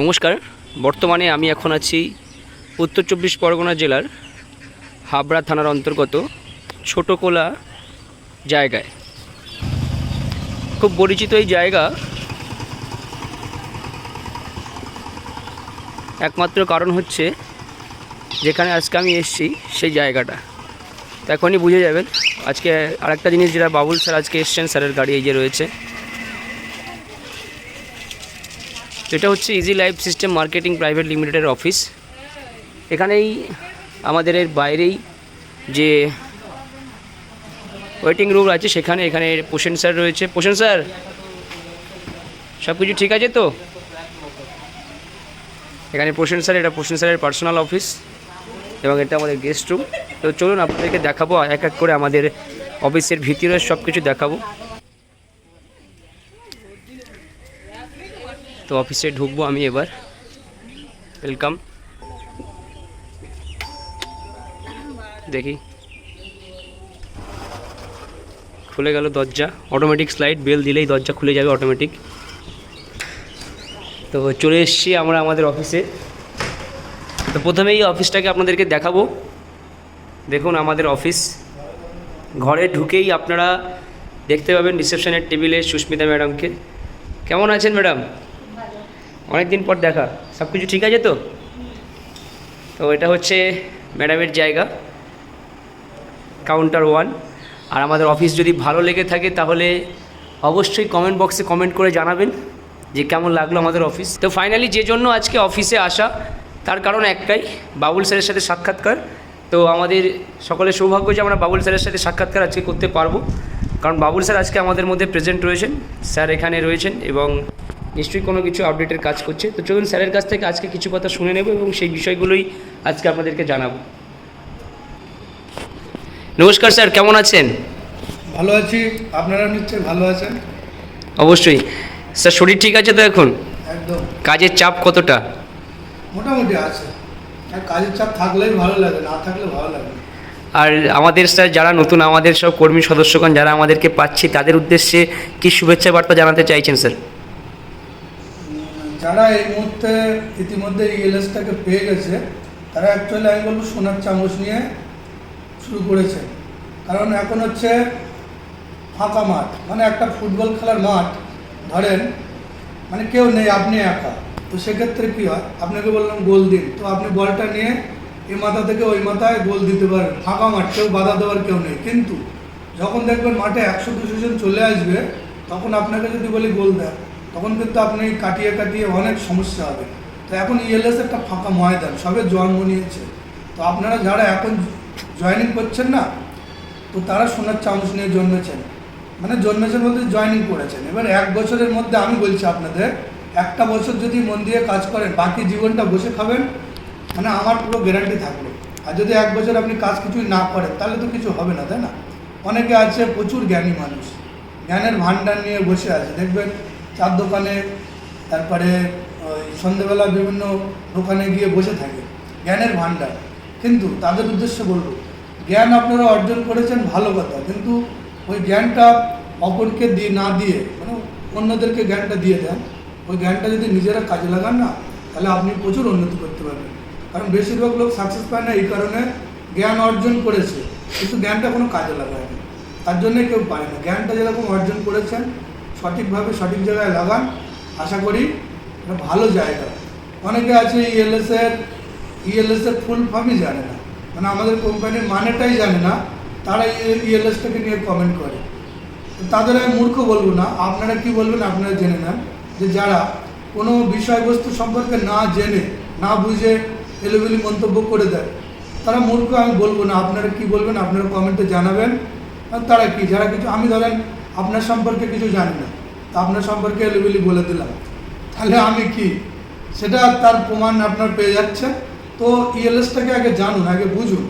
নমস্কার। বর্তমানে আমি এখন আছি উত্তর চব্বিশ পরগনা জেলার হাবড়া থানার অন্তর্গত ছোটকোলা জায়গায়। খুব পরিচিত এই জায়গা একমাত্র কারণ হচ্ছে যেখানে আজকে আমি এসেছি সেই জায়গাটা। তো এখনই বুঝে যাবেন, আজকে আরেকটা জিনিস যেটা বাবুল স্যার আজকে এসছেন, স্যারের গাড়ি এই যে রয়েছে তো এটা হচ্ছে easy life system marketing private লিমিটেডের অফিস এখানেই আমাদের এর বাইরেই যে ওয়েটিং রুম আছে, সেখানে এখানে পোষণ স্যার রয়েছে। পোষণ স্যার সব কিছু ঠিক আছে তো? এখানে পোষণ স্যার এটা পোষণ স্যারের পার্সোনাল অফিস এবং এটা আমাদের গেস্ট রুম তো চলুন আপনাদেরকে দেখাবো, এক এক করে আমাদের অফিসের ভিতরে সব কিছু দেখাবো। তো অফিসে ঢুকবো আমি এবার। ওয়েলকাম দেখি। খুলে গেল দরজা। অটোমেটিক স্লাইড বেল দিলেই দরজা খুলে যাবে অটোমেটিক তো চলে এসছি আমরা আমাদের অফিসে। তো প্রথমেই অফিসটাকে আপনাদেরকে দেখাবো। দেখুন আমাদের অফিস। ঘরে ঢুকেই আপনারা দেখতে পাবেন রিসেপশনের টেবিলে সুস্মিতা ম্যাডামকে। কেমন আছেন ম্যাডাম? অনেক দিন পর দেখা, সব কিছু ঠিক আছে তো? তো এটা হচ্ছে ম্যাডামের জায়গা কাউন্টার ওয়ান আর আমাদের অফিস যদি ভালো লেগে থাকে তাহলে অবশ্যই কমেন্ট বক্সে কমেন্ট করে জানাবেন যে কেমন লাগল আমাদের অফিস তো ফাইনালি যে জন্য আজকে অফিসে আসা, তার কারণ একটাই, বাবুল স্যারের সাথে সাক্ষাৎকার। তো আমাদের সকলের সৌভাগ্য যে আমরা বাবুল স্যারের সাথে সাক্ষাৎকার আজকে করতে পারব। কারণ বাবুল স্যার আজকে আমাদের মধ্যে প্রেজেন্ট রয়েছেন, স্যার এখানে রয়েছেন এবং নিশ্চয়ই কোনো কিছু আপডেটের কাজ করছে। তো চলুন স্যারের কাছ থেকে আজকে কিছু কথা শুনে নেব এবং সেই বিষয়গুলোই আজকে আপনাদেরকে জানাব। নমস্কার স্যার কেমন আছেন? ভালো আছি। আপনারা নিশ্চয়ই ভালো আছেন? অবশ্যই। স্যার শরীর ঠিক আছে তো এখন? একদম। কাজের চাপ কতটা? মোটামুটি আছে। আর কাজের চাপ থাকলেই ভালো লাগে না থাকলে ভালো লাগে আর আমাদের স্যার যারা নতুন আমাদের সব কর্মী সদস্যগণ যারা আমাদেরকে পাচ্ছে তাদের উদ্দেশ্যে কি শুভেচ্ছা বার্তা জানাতে চাইছেন স্যার? যারা এই মুহূর্তে ইতিমধ্যে ইএলএসটাকে পেয়ে গেছে, তারা অ্যাকচুয়ালি আমি বলব সোনার চামচ নিয়ে শুরু করেছে। কারণ এখন হচ্ছে ফাঁকা মাঠ মানে একটা ফুটবল খেলার মাঠ, ধরেন মানে কেউ নেই, আপনি একা। তো সেক্ষেত্রে কী হয়? আপনাকে বললাম গোল দিন। তো আপনি বলটা নিয়ে এই মাথা থেকে ওই মাথায় গোল দিতে পারেন। ফাঁকা মাঠ, কেউ বাধা দেওয়ার কেউ নেই। কিন্তু যখন দেখবেন মাঠে একশো দুশো জন চলে আসবে, তখন আপনাকে যদি বলি গোল দেন। তখন কিন্তু আপনি কাটিয়ে কাটিয়ে অনেক সমস্যা হবে। তো এখন ইএলএস একটা ফাঁকা ময়দান, সবে জন্ম নিয়েছে। তো আপনারা যারা এখন জয়েনিং করছেন না, তো তারা সোনার চামচ নিয়ে জন্মেছেন। মানে জন্মেছেন বলতে জয়েনিং করেছেন। এবার এক বছরের মধ্যে আমি বলছি আপনাদের, একটা বছর যদি মন দিয়ে কাজ করেন, বাকি জীবনটা বসে খাবেন মানে আমার পুরো গ্যারান্টি থাকল। আর যদি এক বছর আপনি কাজ কিছুই না করেন, তাহলে তো কিছু হবে না, তাই না? অনেকে আছে প্রচুর জ্ঞানী মানুষ, জ্ঞানের ভাণ্ডার নিয়ে বসে আছে। দেখবেন চার দোকানে, তারপরে ওই সন্ধেবেলা বিভিন্ন দোকানে গিয়ে বসে থাকে। জ্ঞানের ভাণ্ডার। কিন্তু তাদের উদ্দেশ্যে বলব, জ্ঞান আপনারা অর্জন করেছেন ভালো কথা, কিন্তু ওই জ্ঞানটা অপরকে দিয়ে না দিয়ে মানে অন্যদেরকে জ্ঞানটা দিয়ে দেন। ওই জ্ঞানটা যদি নিজেরা কাজে লাগান না, তাহলে আপনি প্রচুর উন্নতি করতে পারবেন। কারণ বেশিরভাগ লোক সাকসেস পায় না এই কারণে জ্ঞান অর্জন করেছে, কিন্তু জ্ঞানটা কোনো কাজে লাগায় না। তার জন্যে কেউ পারে না। জ্ঞানটা যেরকম অর্জন করেছেন সঠিকভাবে সঠিক জায়গায় লাগান, আশা করি এটা ভালো জায়গা। অনেকে আছে ইএলএস এর ইএলএস এর ফুল ফর্মই জানে না। মানে আমাদের কোম্পানির মানেটাই জানে না, তারা ইএলএসটাকে নিয়ে কমেন্ট করে। তাদের আমি মূর্খ বলব না, আপনারা কি বলবেন আপনারা জেনে নেন। যে যারা কোনো বিষয়বস্তু সম্পর্কে না জেনে, না বুঝে এলোবেলি মন্তব্য করে দেয়, তারা মূর্খ, আমি বলব না। আপনারা কি বলবেন, আপনারা কমেন্টে জানাবেন। আর তারা কি? যারা কিছু আমি ধরেন আপনার সম্পর্কে কিছু জানি না। তা আপনার সম্পর্কে এলোবেলি বলে দিলাম। তাহলে আমি কি? সেটা তার প্রমাণ আপনার পেয়ে যাচ্ছে। তো ইএলএসটাকে আগে জানুন, আগে বুঝুন।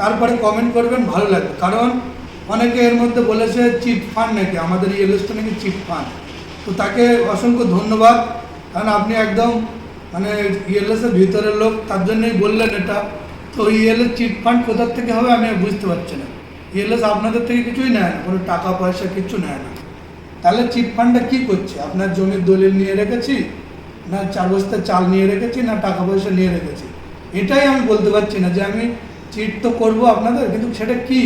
তারপরে কমেন্ট করবেন, ভালো লাগবে। কারণ অনেকে এর মধ্যে বলেছে, চিট ফান্ড নাকি? আমাদের ইএলএসটা নাকি চিট ফান্ড তো তাকে অসংখ্য ধন্যবাদ। কারণ আপনি একদম মানে ইএলএস এর ভিতরের লোক, তার জন্যই বললেন এটা। তো ইএলএস চিট ফান্ড কোথার থেকে হবে আমি বুঝতে পারছি না। ইএলএস আপনাদের থেকে কিছুই নেয় না, কোনো টাকা পয়সা কিছু নেয় না। তাহলে চিট ফান্ডটা কী করছে? আপনার জমির দলিল নিয়ে রেখেছি, না চার বস্তা চাল নিয়ে রেখেছি, না টাকা পয়সা নিয়ে রেখেছি? এটাই আমি বলতে পারছি না যে আমি চিট তো করব আপনাদের, কিন্তু সেটা কি?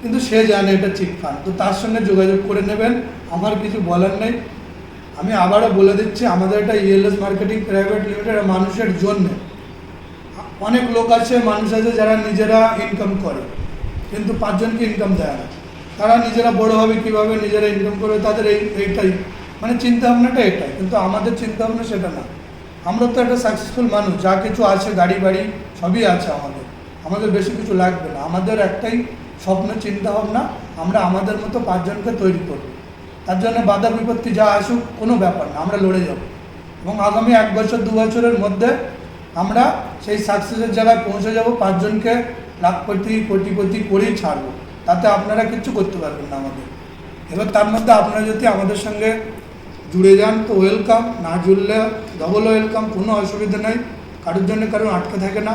কিন্তু সে জানে এটা চিট ফান্ড। তো তার সঙ্গে যোগাযোগ করে নেবেন, আমার কিছু বলার নেই। আমি আবারও বলে দিচ্ছি, আমাদের এটা ইএলএস মার্কেটিং প্রাইভেট লিমিটেড মানুষের জন্য। অনেক লোক আছে, মানুষ আছে যারা নিজেরা ইনকাম করে, কিন্তু পাঁচজনকে ইনকাম দেয় না। তারা নিজেরা বড় হবে কীভাবে নিজেরা ইনকাম করবে তাদের এই, এইটাই। মানে চিন্তা ভাবনাটা এটাই। কিন্তু আমাদের চিন্তা ভাবনা সেটা না। আমরা তো একটা সাকসেসফুল মানুষ, যা কিছু আছে, গাড়ি বাড়ি, সবই আছে আমাদের। আমাদের বেশি কিছু লাগবে না। আমাদের একটাই স্বপ্ন চিন্তা ভাবনা আমরা আমাদের মতো পাঁচজনকে তৈরি করব। তার জন্য বাধা বিপত্তি যা আসুক, কোনো ব্যাপার না। আমরা লড়ে যাব। এবং আগামী এক বছর, দু বছরের মধ্যে আমরা সেই সাকসেসের জায়গায় পৌঁছে যাব, পাঁচজনকে লাখপতি কোটিপতি করেই ছাড়বো। তাতে আপনারা কিচ্ছু করতে পারবেন না আমাদের। এবার তার মধ্যে আপনারা যদি আমাদের সঙ্গে জুড়ে যান, তো ওয়েলকাম না জুড়লে ডবল ওয়েলকাম কোনো অসুবিধা নেই। কারোর জন্য কারোর আটকে থাকে না।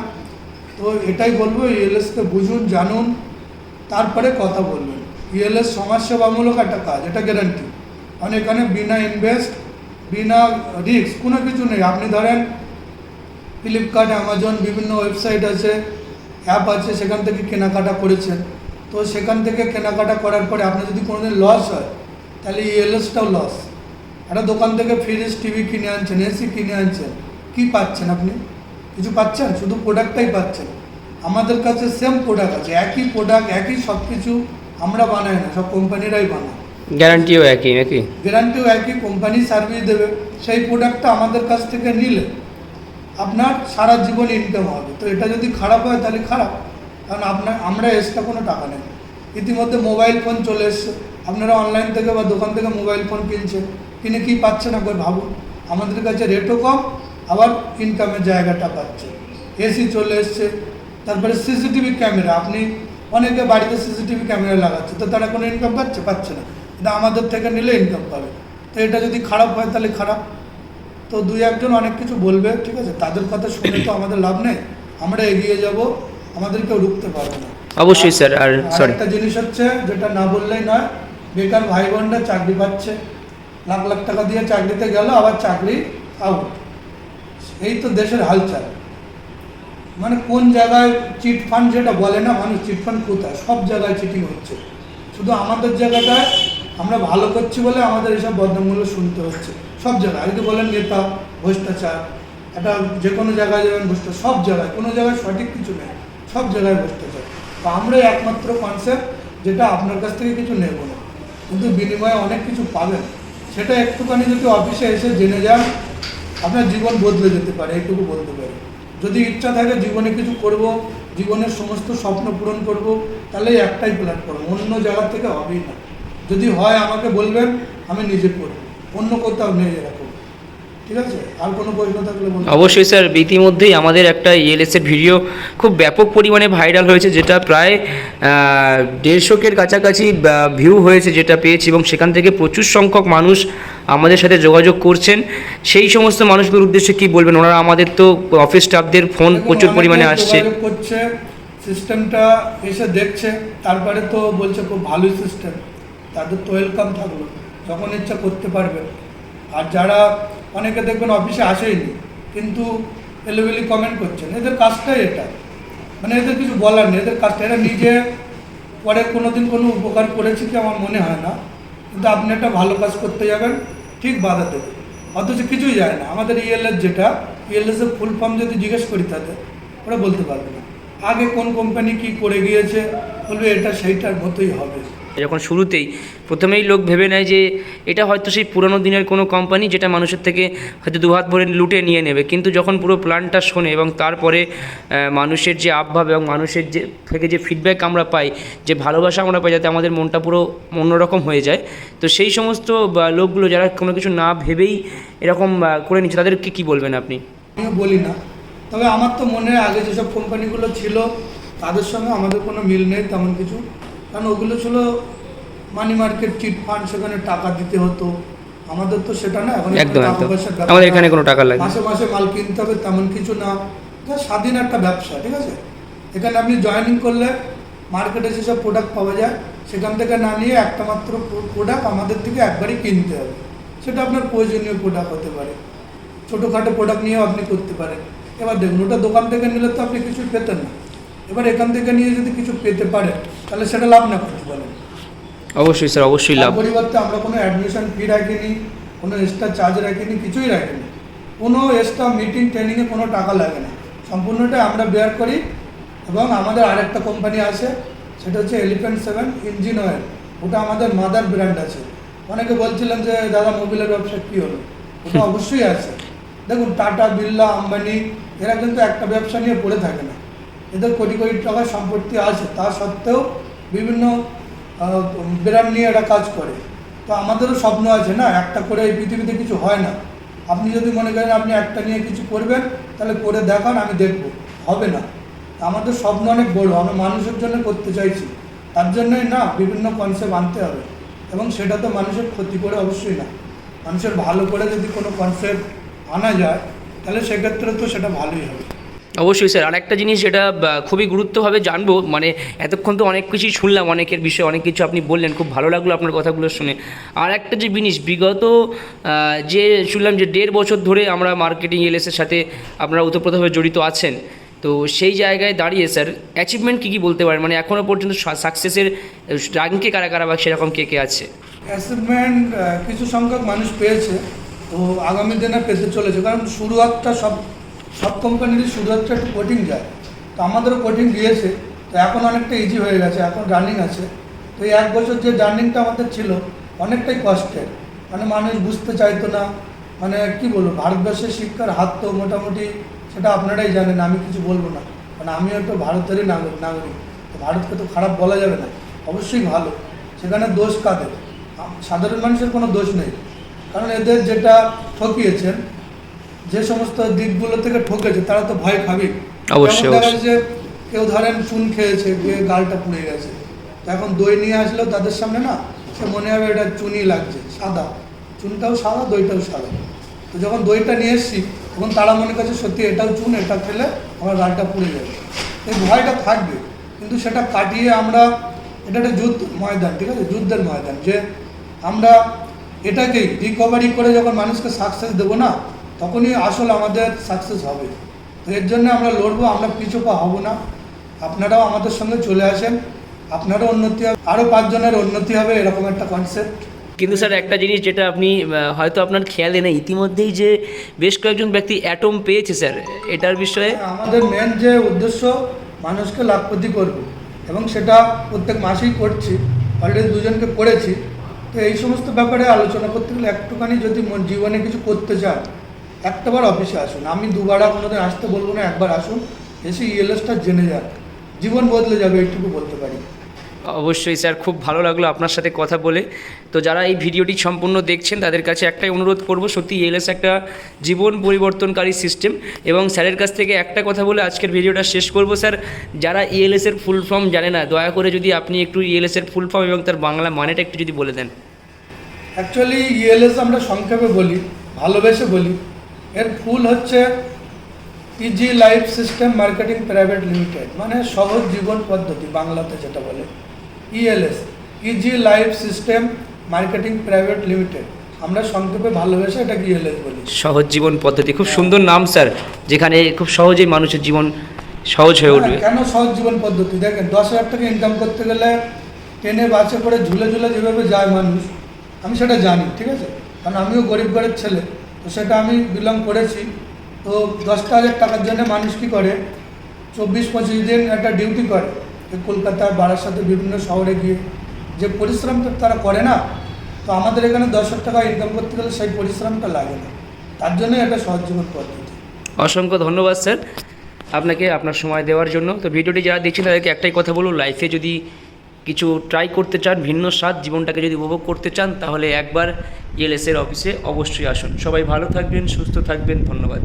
তো এটাই বলব ইএলএসকে বুঝুন, জানুন, তারপরে কথা বলবেন। ইএলএস সমাজসেবামূলক একটা কাজ, এটা গ্যারান্টি কারণ এখানে বিনা ইনভেস্ট বিনা রিস্ক কোনো কিছু নেই। আপনি ধরেন ফ্লিপকার্ট অ্যামাজন বিভিন্ন ওয়েবসাইট আছে অ্যাপ আছে, সেখান থেকে কেনাকাটা করেছেন। তো সেখান থেকে কেনাকাটা করার পরে আপনার যদি কোনোদিন লস হয় তাহলে ইএলএসটাও লস একটা দোকান থেকে ফ্রিজ টিভি কিনে আনছেন এসি কিনে আনছেন কি পাচ্ছেন আপনি? কিছু পাচ্ছেন? শুধু প্রোডাক্টটাই পাচ্ছেন। আমাদের কাছে সেম প্রোডাক্ট আছে একই প্রোডাক্ট একই সব কিছু আমরা বানাই না সব কোম্পানিরাই বানায়। গ্যারান্টিও একই নাকি? গ্যারান্টিও একই কোম্পানি সার্ভিস দেবে সেই প্রোডাক্টটা আমাদের কাছ থেকে নিলে আপনার সারা জীবন ইনকাম হবে। তো এটা যদি খারাপ হয় তাহলে খারাপ। কারণ আপনার আমরা এক্সট্রা কোনো টাকা নেই। ইতিমধ্যে মোবাইল ফোন চলে এসছে। আপনারা অনলাইন থেকে বা দোকান থেকে মোবাইল ফোন কিনছেন। কিনে কি পাচ্ছেন একবার ভাবুন। আমাদের কাছে রেটও কম, আবার ইনকামের জায়গাটা পাচ্ছে। এসি চলে এসছে। তারপরে সিসিটিভি ক্যামেরা আপনি অনেকে বাড়িতে সিসিটিভি ক্যামেরা লাগাচ্ছে, তো তারা কোনো ইনকাম পাচ্ছে? পাচ্ছে না। কিন্তু আমাদের থেকে নিলে ইনকাম পাবে। তো এটা যদি খারাপ হয় তাহলে খারাপ। তো দুই একজন অনেক কিছু বলবে, ঠিক আছে? তাদের কথা শুনে তো আমাদের লাভ নেই। আমরা এগিয়ে যাব। আমাদের কেউ রুখতে পারবে না। অবশ্যই স্যার আর সরি একটা জিনিস হচ্ছে যেটা না বললেই নয় বেকার ভাই বোনরা চাকরি পাচ্ছে। লাখ লাখ টাকা দিয়ে চাকরিতে গেল আবার চাকরি আউট এই তো দেশের হালচাল। মানে কোন জায়গায় চিট ফান্ড যেটা বলে না মানুষ চিট ফান্ড কোথায়? সব জায়গায় চিটিং হচ্ছে। শুধু আমাদের জায়গাটায় আমরা ভালো করছি বলে আমাদের এসব বদনামগুলো শুনতে হচ্ছে। সব জায়গায়। যদি বলেন নেতা ভ্রষ্টাচার একটা যে কোনো জায়গায় যাবেন ভ্রষ্টাচার সব জায়গায়। কোনো জায়গায় সঠিক কিছু নেই। সব জায়গায় বসতে চাই। তো আমরাই একমাত্র কনসেপ্ট যেটা আপনার কাছ থেকে কিছু নেব না। কিন্তু বিনিময়ে অনেক কিছু পাবেন। সেটা একটুখানি যদি অফিসে এসে জেনে যান, আপনার জীবন বদলে যেতে পারে, এইটুকু বলতে পারি। যদি ইচ্ছা থাকে জীবনে কিছু করব, জীবনের সমস্ত স্বপ্ন পূরণ করব, তাহলে একটাই প্ল্যাটফর্ম অন্য জায়গা থেকে হবেই না। যদি হয় আমাকে বলবেন, আমি নিজে করব। অন্য কোথাও নেই এরকম। ঠিক আছে? আর কোনো প্রশ্ন থাকলে অবশ্যই স্যার ইতিমধ্যেই আমাদের একটা ইএলএসের ভিডিও খুব ব্যাপক পরিমাণে ভাইরাল হয়েছে যেটা প্রায় দেড়শোকের কাছাকাছি ভিউ হয়েছে যেটা পেয়েছি এবং সেখান থেকে প্রচুর সংখ্যক মানুষ আমাদের সাথে যোগাযোগ করছেন। সেই সমস্ত মানুষগুলোর উদ্দেশ্যে কি বলবেন? ওনারা আমাদের তো অফিস স্টাফদের ফোন প্রচুর পরিমাণে আসছে। করছে সিস্টেমটা এসে দেখছে তারপরে তো বলছে খুব ভালোই সিস্টেম তাদের তো ওয়েলকাম থাকল যখন ইচ্ছা করতে পারবে। আর যারা অনেকে দেখবেন অফিসে আসেইনি কিন্তু এলেবেলি কমেন্ট করছেন। এদের কাজটাই এটা। মানে এদের কিছু বলার নেই, এদের কাজটা এরা নিজে পরে কোনো দিন কোনো উপকার করেছে কি আমার মনে হয় না। কিন্তু আপনি একটা ভালো কাজ করতে যাবেন, ঠিক বাধা দেবে। অথচ কিছুই যায় না। আমাদের ইএলএস যেটা ইএলএসের ফুল ফর্ম যদি জিজ্ঞেস করি তাদের ওরা বলতে পারবে না। আগে কোন কোম্পানি কি করে গিয়েছে, বলবে এটা সেইটার মতোই হবে। যখন শুরুতেই প্রথমেই লোক ভেবে নেয় যে এটা হয়তো সেই পুরনো দিনের কোনো কোম্পানি যেটা মানুষের থেকে হয়তো দুহাত ভরে লুটে নিয়ে নেবে। কিন্তু যখন পুরো প্ল্যানটা শোনে এবং তারপরে মানুষের যে আবভাব এবং মানুষের যে, থেকে যে ফিডব্যাক আমরা পাই, যে ভালোবাসা আমরা পাই যাতে আমাদের মনটা পুরো অন্যরকম হয়ে যায়, তো সেই সমস্ত লোকগুলো যারা কোনো কিছু না ভেবেই এরকম করে নিচ্ছে, তাদেরকে কী বলবেন আপনি? আমিও বলি না। তবে আমার তো মনে আগে যেসব কোম্পানিগুলো ছিল, তাদের সঙ্গে আমাদের কোনো মিল নেই তেমন কিছু। কারণ ওগুলো ছিল মানি মার্কেট চিট ফান্ড সেখানে টাকা দিতে হতো। আমাদের তো সেটা না এখন একদম একদম। আমাদের এখানে কোনো টাকা লাগে মাসে মাসে মাল কিনতে হবে তেমন কিছু না। এটা স্বাধীন একটা ব্যবসা ঠিক আছে? এখানে আপনি জয়েনিং করলে মার্কেটে যেসব প্রোডাক্ট পাওয়া যায় সেখান থেকে না নিয়ে একটা মাত্র প্রোডাক্ট আমাদের থেকে একবারই কিনতে হবে। সেটা আপনার প্রয়োজনীয় প্রোডাক্ট হতে পারে। ছোটোখাটো প্রোডাক্ট নিয়েও আপনি করতে পারেন। এবার দেখুন ওটা দোকান থেকে নিলে তো আপনি কিছু পেতেন না। এবার এখান থেকে নিয়ে যদি কিছু পেতে পারে তাহলে সেটা লাভ না করতে পারেন অবশ্যই স্যার অবশ্যই লাভ। পরিবর্তে আমরা কোনো অ্যাডমিশন ফি রাখিনি কোনো এক্সট্রা চার্জ রাখিনি কিছুই রাখিনি। কোনো এক্সট্রা মিটিং ট্রেনিংয়ে কোনো টাকা লাগে না। সম্পূর্ণটাই আমরা বেয়ার করি এবং আমাদের আরেকটা কোম্পানি আছে সেটা হচ্ছে এলিফ্যান্ট সেভেন ইঞ্জিন অয়েল ওটা আমাদের মাদার ব্র্যান্ড আছে। অনেকে বলছিলেন যে দাদা মোবিলের ব্যবসা কী হলো? ওটা অবশ্যই আছে। দেখুন টাটা বিড়লা আম্বানি এরা কিন্তু একটা ব্যবসা নিয়ে পড়ে থাকে না। এদের কোটি কোটি টাকার সম্পত্তি আছে। তা সত্ত্বেও বিভিন্ন ব্র্যান্ড নিয়ে এরা কাজ করে। তো আমাদেরও স্বপ্ন আছে না, একটা করে এই পৃথিবীতে কিছু হয় না। আপনি যদি মনে করেন আপনি একটা নিয়ে কিছু করবেন, তাহলে করে দেখান, আমি দেখব। হবে না। আমাদের স্বপ্ন অনেক বড় আমি মানুষের জন্য করতে চাইছি। তার জন্যই না, বিভিন্ন কনসেপ্ট আনতে হবে। এবং সেটা তো মানুষের ক্ষতি করে অবশ্যই না। মানুষের ভালো করে যদি কোনো কনসেপ্ট আনা যায়, তাহলে সেক্ষেত্রে তো সেটা ভালোই হবে। অবশ্যই স্যার। আর একটা জিনিস যেটা খুবই গুরুত্বভাবে জানব মানে এতক্ষণ তো অনেক কিছুই শুনলাম, অনেকের বিষয়ে অনেক কিছু আপনি বললেন, খুব ভালো লাগল আপনার কথাগুলো শুনে। আর একটা যে জিনিস, বিগত যে শুনলাম যে দেড় বছর ধরে আমরা মার্কেটিং এলএসের সাথে আপনারা ওতপ্রোতভাবে জড়িত আছেন, তো সেই জায়গায় দাঁড়িয়ে স্যার অ্যাচিভমেন্ট কী কী বলতে পারেন? মানে এখনও পর্যন্ত সাকসেসের র্যাঙ্কে কারা কারা বা সেরকম কে কে আছে? অ্যাচিভমেন্ট কিছু সংখ্যক মানুষ পেয়েছে তো আগামী দিনে পেতে চলেছে, কারণ শুরুয়াতটা সব সব কোম্পানির কোম্পানিরই শুরুয়াতটা একটু কঠিন যায়। তো আমাদেরও কঠিন দিয়েছে তো এখন অনেকটা ইজি হয়ে গেছে, এখন রানিং আছে। তো এই এক বছর যে জার্নিংটা আমাদের ছিল, অনেকটাই কষ্টের মানে মানুষ বুঝতে চাইতো না। মানে কি বলব, ভারতবর্ষের শিক্ষার হাত তো মোটামুটি সেটা আপনারাই জানেন, আমি কিছু বলব না। মানে আমিও তো ভারতেরই নাগরিক নাগরিক। তো ভারতকে তো খারাপ বলা যাবে না। অবশ্যই ভালো। সেখানে দোষ কাদের? সাধারণ মানুষের কোনো দোষ নেই। কারণ এদের যেটা ঠকিয়েছেন যে সমস্ত দিকগুলো থেকে ঠকেছে তারা তো ভয় খাবে অবশ্যই। যাচ্ছে কেউ ধরেন চুন খেয়েছে গিয়ে গালটা পুড়ে গেছে। এখন দই নিয়ে আসলেও তাদের সামনে না সে মনে হবে এটা চুনি লাগছে সাদা। চুনটাও সাদা দইটাও সাদা। তো যখন দইটা নিয়ে এসছি তখন তারা মনে করছে সত্যি এটাও চুন এটা খেলে আমার গালটা পুড়ে যাবে। এই ভয়টা থাকবে কিন্তু সেটা কাটিয়ে আমরা এটা একটা যুদ্ধ ময়দান ঠিক আছে? যুদ্ধের ময়দান। যে আমরা এটাকেই রিকভারি করে যখন মানুষকে সাকসেস দেবো না তখনই আসল আমাদের সাকসেস হবে। তো এর জন্য আমরা লড়বো আমরা পিছু পা হব না। আপনারাও আমাদের সঙ্গে চলে আসেন। আপনারও উন্নতি হবে আরও পাঁচজনের উন্নতি হবে এরকম একটা কনসেপ্ট কিন্তু স্যার একটা জিনিস যেটা আপনি হয়তো আপনার খেয়ালে নেই ইতিমধ্যেই যে বেশ কয়েকজন ব্যক্তি অ্যাটম পেয়েছে স্যার এটার বিষয়ে? আমাদের মেন যে উদ্দেশ্য মানুষকে লাভপতি করব। এবং সেটা প্রত্যেক মাসেই করছি অলরেডি দুজনকে করেছি। তো এই সমস্ত ব্যাপারে আলোচনা করতে গেলে একটুখানি যদি জীবনে কিছু করতে চান একটাবার অফিসে আসুন। আমি দুবার কোনোদিন আসতে বলব না একবার আসুন। এসে ইএলএসটা জেনে যান। জীবন বদলে যাবে এইটুকু বলতে পারি। অবশ্যই স্যার খুব ভালো লাগল আপনার সাথে কথা বলে। তো যারা এই ভিডিওটি সম্পূর্ণ দেখছেন তাদের কাছে একটাই অনুরোধ করব সত্যি এলএস একটা জীবন পরিবর্তনকারী সিস্টেম এবং স্যারের কাছ থেকে একটা কথা বলে আজকের ভিডিওটা শেষ করব স্যার। যারা ইএলএস এর ফুল ফর্ম জানে না দয়া করে যদি আপনি একটু ইএলএস এর ফুল ফর্ম এবং তার বাংলা মানেটা একটু যদি বলে দেন। অ্যাকচুয়ালি ইএলএস আমরা সংক্ষেপে বলি ভালোবেসে বলি। এর ফুল হচ্ছে easy life system marketing private limited মানে সহজ জীবন পদ্ধতি বাংলাতে যেটা বলে। ELS easy life system marketing private limited আমরা সংক্ষেপে ভালোবেসে এটাকে ইএলএস বলি। সহজ জীবন পদ্ধতি খুব সুন্দর নাম স্যার যেখানে খুব সহজেই মানুষের জীবন সহজ হয়ে উঠবে। হ্যাঁ, কেন সহজ জীবন পদ্ধতি? দেখেন দশ হাজার টাকা ইনকাম করতে গেলে ট্রেনে বাসে করে ঝুলে ঝুলে যেভাবে যায় মানুষ আমি সেটা জানি ঠিক আছে? কারণ আমিও গরিব ঘরের ছেলে। তো সেটা আমি বিলং করেছি। তো দশটা হাজার টাকার জন্য মানুষ কী করে? চব্বিশ, পঁচিশ দিন একটা ডিউটি করে কলকাতা বারাসাতে বিভিন্ন শহরে গিয়ে। যে পরিশ্রমটা তারা করে না, তো আমাদের এখানে দশ হাজার টাকা ইনকাম করতে গেলে সেই পরিশ্রমটা লাগে না। তার জন্যই একটা সহজ পদ্ধতি। অসংখ্য ধন্যবাদ, স্যার। আপনাকে আপনার সময় দেওয়ার জন্য। তো ভিডিওটি যারা দেখছেন তাদেরকে একটাই কথা বলব লাইফে যদি কিছু ট্রাই করতে চান, ভিন্ন স্বাদ জীবনটাকে যদি উপভোগ করতে চান, তাহলে একবার ইএলএসের অফিসে অবশ্যই আসুন। সবাই ভালো থাকবেন, সুস্থ থাকবেন, ধন্যবাদ।